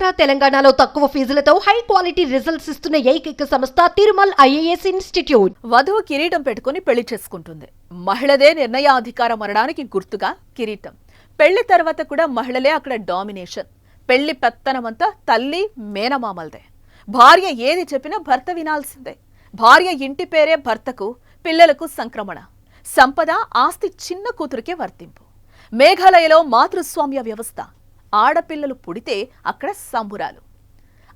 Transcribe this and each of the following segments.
ఆంధ్ర తెలంగాణలో తక్కువ ఫీజులతో high quality results ఇస్తున్న ఏకైక సంస్థ తిరుమల్ ఐఏఎస్ ఇన్స్టిట్యూట్. వధువు కిరీటం పెట్టుకుని పెళ్ళి చేసుకుంటుంది. మహిళదే నిర్ణయాధికారం అనడానికి గుర్తుగా కిరీటం. పెళ్ళి తర్వాత కూడా మహిళలే అక్కడ డామినేషన్. పెళ్ళి పెత్తనమంతా తల్లి మేనమామలదే. భార్య ఏది చెప్పినా భర్త వినాల్సిందే. భార్య ఇంటి పేరే భర్తకు పిల్లలకు సంక్రమణ. సంపద ఆస్తి చిన్న కూతురికే వర్తింపు. మేఘాలయలో మాతృస్వామ్య వ్యవస్థ. ఆడపిల్లలు పుడితే అక్కడ సంబురాలు.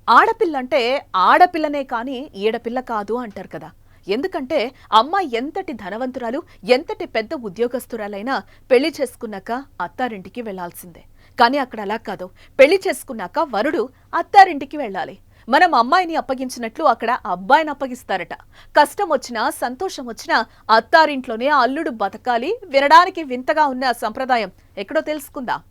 ఆడపిల్లంటే ఆడపిల్లనే కానీ ఈడపిల్ల కాదు అంటారు కదా. ఎందుకంటే అమ్మ ఎంతటి ధనవంతురాలు ఎంతటి పెద్ద ఉద్యోగస్తురాలైనా పెళ్ళి చేసుకున్నాక అత్తారింటికి వెళ్ళాల్సిందే. కానీ అక్కడ అలా కాదు. పెళ్ళి చేసుకున్నాక వరుడు అత్తారింటికి వెళ్ళాలి. మనం అమ్మాయిని అప్పగించినట్లు అక్కడ అబ్బాయిని అప్పగిస్తారట. కష్టం వచ్చినా సంతోషం వచ్చినా అత్తారింట్లోనే అల్లుడు బతకాలి వినడానికి వింతగా ఉన్న సంప్రదాయం ఎక్కడో తెలుసుకుందాం.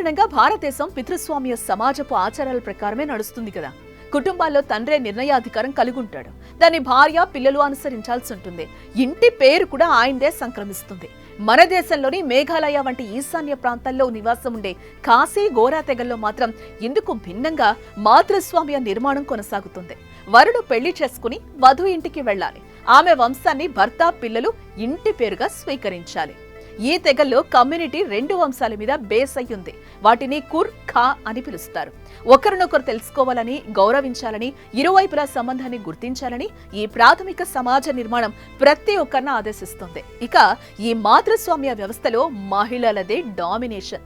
సాధారణంగా భారతదేశం పితృస్వామ్య సమాజపు ఆచారాల ప్రకారమే నడుస్తుంది కదా. కుటుంబాల్లో తండ్రే నిర్ణయాధికారం కలిగి ఉంటాడు దాన్ని భార్య పిల్లలు అనుసరించాల్సి ఉంటుంది. ఇంటి పేరు కూడా ఆయనదే సంక్రమిస్తుంది. మన దేశంలోని మేఘాలయ వంటి ఈశాన్య ప్రాంతాల్లో నివాసం ఉండే కాశీ గోరా తెగల్లో మాత్రం ఇందుకు భిన్నంగా మాతృస్వామ్య నిర్మాణం కొనసాగుతుంది. వరుడు పెళ్ళి చేసుకుని వధు ఇంటికి వెళ్ళాలి. ఆమె వంశాన్ని భర్త పిల్లలు ఇంటి పేరుగా స్వీకరించాలి. ఈ తెగల్లో కమ్యూనిటీ రెండు వంశాల మీద బేస్ అయ్యింది. వాటిని కుర్ ఖా అని పిలుస్తారు. ఒకరినొకరు తెలుసుకోవాలని గౌరవించాలని ఇరువైపుల సంబంధాన్ని గుర్తించాలని ఈ ప్రాథమిక సమాజ నిర్మాణం ప్రతి ఒక్కరిని ఆదేశిస్తుంది. ఇక ఈ మాతృస్వామ్య వ్యవస్థలో మహిళలదే డామినేషన్.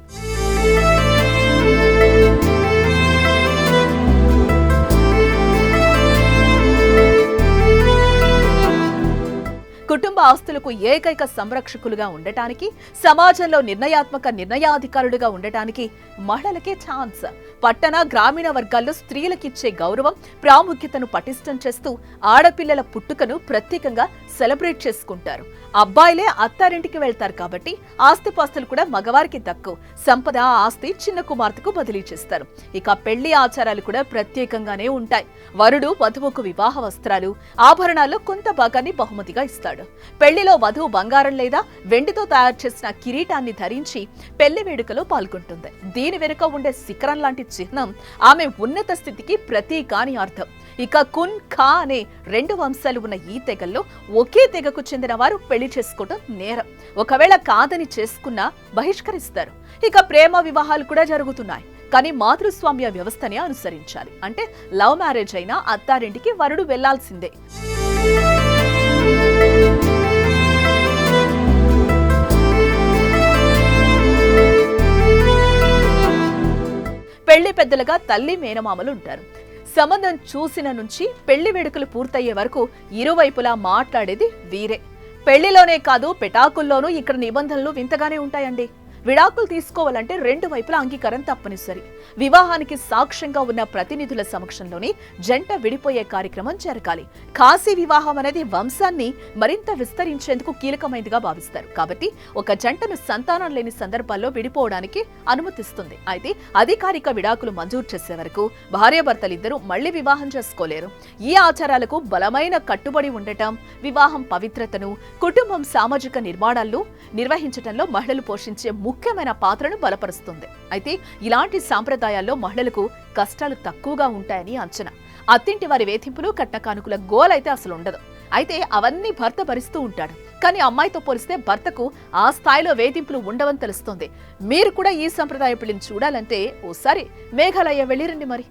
కుటుంబ ఆస్తులకు ఏకైక సంరక్షకులుగా ఉండటానికి సమాజంలో నిర్ణయాత్మక నిర్ణయాధికారులుగా ఉండటానికి మహిళలకే ఛాన్స్. పట్టణ గ్రామీణ వర్గాల్లో స్త్రీలకిచ్చే గౌరవం ప్రాముఖ్యతను పటిష్టం చేస్తూ ఆడపిల్లల పుట్టుకను ప్రత్యేకంగా సెలబ్రేట్ చేసుకుంటారు. అబ్బాయిలే అత్తారింటికి వెళ్తారు కాబట్టి ఆస్తిపాస్తులు కూడా మగవారికి దక్కు. సంపద ఆస్తి చిన్న కుమార్తెకు బదిలీ చేస్తారు. ఇక పెళ్ళి ఆచారాలు కూడా ప్రత్యేకంగానే ఉంటాయి. వరుడు వధువుకు వివాహ వస్త్రాలు ఆభరణాల్లో కొంత భాగాన్ని బహుమతిగా ఇస్తాడు. పెళ్ళిలో వధువు బంగారం లేదా వెండితో తయారు చేసిన కిరీటాన్ని ధరించి పెళ్ళి వేడుకలో పాల్గొంటుంది. దీని వెనుక ఉండే శిఖరం లాంటి చిహ్నం ఆమె ఉన్నత స్థితికి ప్రతీక అని అర్థం. ఇక కున్ ఖా అనే రెండు వంశాలు ఉన్న ఈ తెగల్లో ఒకే తెగకు చెందిన వారు పెళ్ళి చేసుకోవడం నేరం. ఒకవేళ కాదని చేసుకున్నా బహిష్కరిస్తారు. ఇక ప్రేమ వివాహాలు కూడా జరుగుతున్నాయి. కానీ మాతృస్వామ్య వ్యవస్థనే అనుసరించాలి. అంటే లవ్ మ్యారేజ్ అయినా అత్తారింటికి వరుడు వెళ్ళాల్సిందే. పెళ్ళి పెద్దలుగా తల్లి మేనమామలు ఉంటారు. సంబంధం చూసిన నుంచి పెళ్ళి వేడుకలు పూర్తయ్యే వరకు ఇరువైపులా మాట్లాడేది వీరే. పెళ్ళిలోనే కాదు పెటాకుల్లోనూ ఇక్కడ నిబంధనలు వింతగానే ఉంటాయండి. విడాకులు తీసుకోవాలంటే రెండు వైపుల అంగీకారం తప్పనిసరి. వివాహానికి సాక్ష్యంగా ఉన్న ప్రతినిధుల సమక్షంలోనే జంట విడిపోయే కార్యక్రమం జరగాలి. కాశీ వివాహం అనేది వంశాన్ని మరింత విస్తరించేందుకు కీలకమైనదిగా భావిస్తారు. కాబట్టి ఒక జంటను సంతానం లేని సందర్భాల్లో విడిపోవడానికి అనుమతిస్తుంది. అయితే అధికారిక విడాకులు మంజూరు చేసే వరకు భార్యాభర్తలిద్దరూ మళ్ళీ వివాహం చేసుకోలేరు. ఈ ఆచారాలకు బలమైన కట్టుబడి ఉండటం వివాహం పవిత్రతను కుటుంబం సామాజిక నిర్మాణాల్లో నిర్వహించడంలో మహిళలు పోషించే ముఖ్యమైన పాత్రను బలపరుస్తుంది. అయితే ఇలాంటి సాంప్రదాయాల్లో మహిళలకు కష్టాలు తక్కువగా ఉంటాయని అంచనా. అత్తింటి వారి వేధింపులు కట్టకానుకుల గోలైతే అసలు ఉండదు. అయితే అవన్నీ భర్త భరిస్తూ ఉంటాడు. కానీ అమ్మాయితో పోలిస్తే భర్తకు ఆ స్థాయిలో వేధింపులు ఉండవని తెలుస్తోంది. మీరు కూడా ఈ సంప్రదాయ పెళ్ళిని చూడాలంటే ఓసారి మేఘాలయ వెళ్ళిరండి మరి.